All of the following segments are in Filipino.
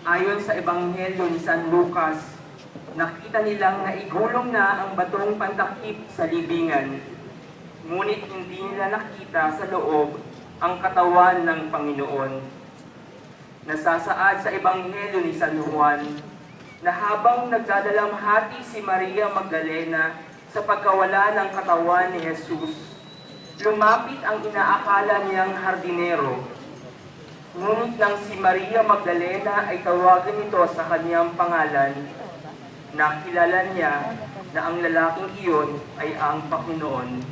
Ayon sa Ebanghelyo ni San Lucas, nakita nilang naigulong na ang batong pantakip sa libingan, ngunit hindi nila nakita sa loob ang katawan ng Panginoon. Nasasaad sa Ebanghelyo ni San Juan na habang nagdadalamhati si Maria Magdalena sa pagkawala ng katawan ni Jesus, lumapit ang inaakala niyang hardinero. Ngunit nang si Maria Magdalena ay tawagan ito sa kanyang pangalan, nakilala niya na ang lalaking iyon ay ang Panginoon.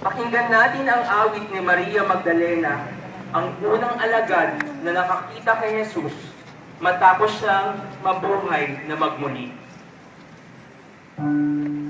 Pakinggan natin ang awit ni Maria Magdalena, ang unang alagad na nakakita kay Jesus matapos siyang mabuhay na magmuli. My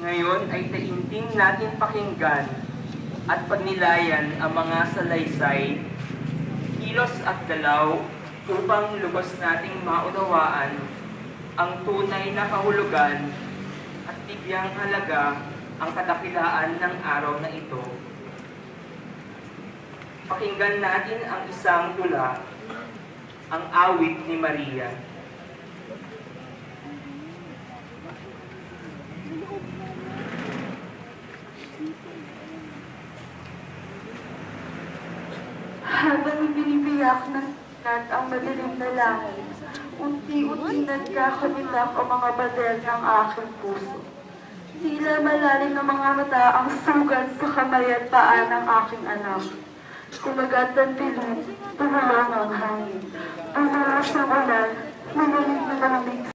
Ngayon ay tainting natin pakinggan at pagnilayan ang mga salaysay, kilos at galaw upang lubos nating maunawaan ang tunay na kahulugan at tibyang halaga ang kadakilaan ng araw na ito. Pakinggan natin ang isang tula, ang awit ni Maria. habang binibiyak ng nat ang madilim na langit, unti-unti nagkakabitak ang mga bader ng aking puso. Tila malalim ng mga mata ang sugat sa kamay at paa ng aking anak. Kumagat ang pilit, tumulong ang hangin. Pumalas ang ulan, lumalig na malamig